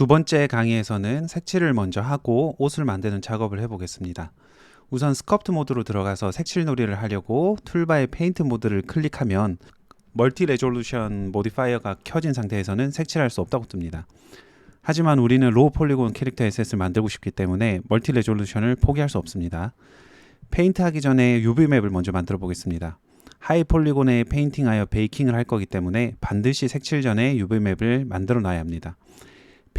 두 번째 강의에서는 색칠을 먼저 하고 옷을 만드는 작업을 해보겠습니다. 우선 스커프트 모드로 들어가서 색칠 놀이를 하려고 툴바의 페인트 모드를 클릭하면 멀티 레졸루션 모디파이어가 켜진 상태에서는 색칠할 수 없다고 뜹니다. 하지만 우리는 로우 폴리곤 캐릭터 에셋을 만들고 싶기 때문에 멀티 레졸루션을 포기할 수 없습니다. 페인트 하기 전에 UV 맵을 먼저 만들어 보겠습니다. 하이 폴리곤에 페인팅하여 베이킹을 할 거기 때문에 반드시 색칠 전에 UV 맵을 만들어 놔야 합니다.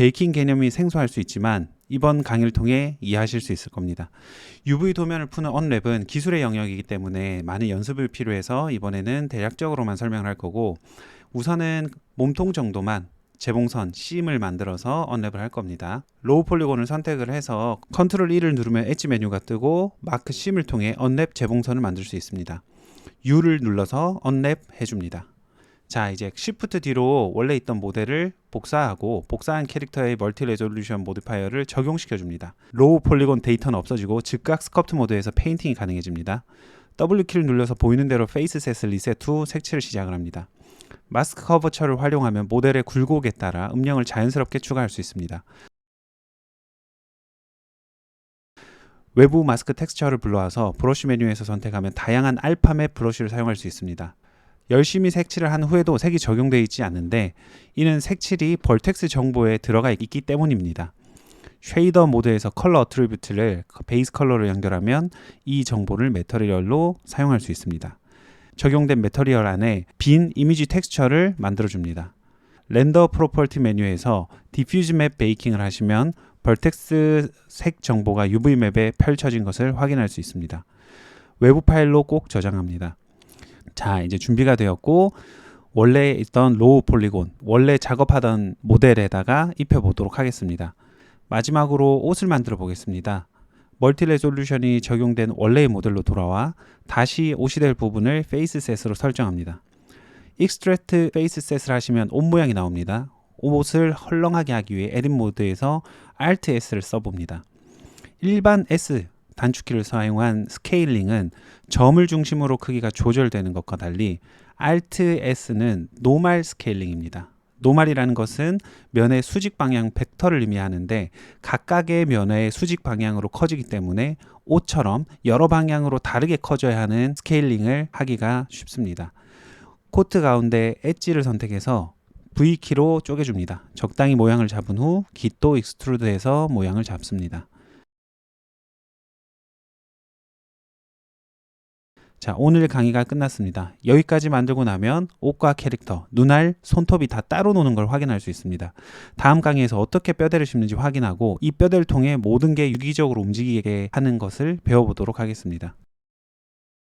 베이킹 개념이 생소할 수 있지만 이번 강의를 통해 이해하실 수 있을 겁니다. UV 도면을 푸는 언랩은 기술의 영역이기 때문에 많은 연습을 필요해서 이번에는 대략적으로만 설명을 할 거고 우선은 몸통 정도만 재봉선, 심을 만들어서 언랩을 할 겁니다. 로우 폴리곤을 선택을 해서 컨트롤 1을 누르면 엣지 메뉴가 뜨고 마크 심을 통해 언랩 재봉선을 만들 수 있습니다. U를 눌러서 언랩 해줍니다. 자, 이제 Shift D로 원래 있던 모델을 복사하고 복사한 캐릭터의 멀티 레졸루션 모디파이어를 적용시켜 줍니다. 로우 폴리곤 데이터는 없어지고 즉각 스커프트 모드에서 페인팅이 가능해집니다. W키를 눌러서 보이는 대로 페이스 셋을 리셋 후 색칠을 시작을 합니다. 마스크 커버처를 활용하면 모델의 굴곡에 따라 음영을 자연스럽게 추가할 수 있습니다. 외부 마스크 텍스처를 불러와서 브러쉬 메뉴에서 선택하면 다양한 알파맵 브러쉬를 사용할 수 있습니다. 열심히 색칠을 한 후에도 색이 적용되어 있지 않는데 이는 색칠이 벌텍스 정보에 들어가 있기 때문입니다. 쉐이더 모드에서 컬러 어트리뷰트를 베이스 컬러로 연결하면 이 정보를 메터리얼로 사용할 수 있습니다. 적용된 메터리얼 안에 빈 이미지 텍스처를 만들어 줍니다. 렌더 프로퍼티 메뉴에서 디퓨즈 맵 베이킹을 하시면 벌텍스 색 정보가 UV 맵에 펼쳐진 것을 확인할 수 있습니다. 외부 파일로 꼭 저장합니다. 자, 이제 준비가 되었고 원래 있던 로우 폴리곤, 원래 작업하던 모델에다가 입혀 보도록 하겠습니다. 마지막으로 옷을 만들어 보겠습니다. 멀티 레졸루션이 적용된 원래의 모델로 돌아와 다시 옷이 될 부분을 페이스 셋으로 설정합니다. 익스트랙트 페이스 셋을 하시면 옷 모양이 나옵니다. 옷을 헐렁하게 하기 위해 에딧 모드에서 Alt S를 써봅니다. 일반 S 단축키를 사용한 스케일링은 점을 중심으로 크기가 조절되는 것과 달리 Alt S는 노말 스케일링입니다. 노말이라는 것은 면의 수직 방향 벡터를 의미하는데 각각의 면의 수직 방향으로 커지기 때문에 옷처럼 여러 방향으로 다르게 커져야 하는 스케일링을 하기가 쉽습니다. 코트 가운데 엣지를 선택해서 V키로 쪼개줍니다. 적당히 모양을 잡은 후 깃도 익스트루드해서 모양을 잡습니다. 자, 오늘 강의가 끝났습니다. 여기까지 만들고 나면 옷과 캐릭터, 눈알, 손톱이 다 따로 노는 걸 확인할 수 있습니다. 다음 강의에서 어떻게 뼈대를 심는지 확인하고 이 뼈대를 통해 모든 게 유기적으로 움직이게 하는 것을 배워보도록 하겠습니다.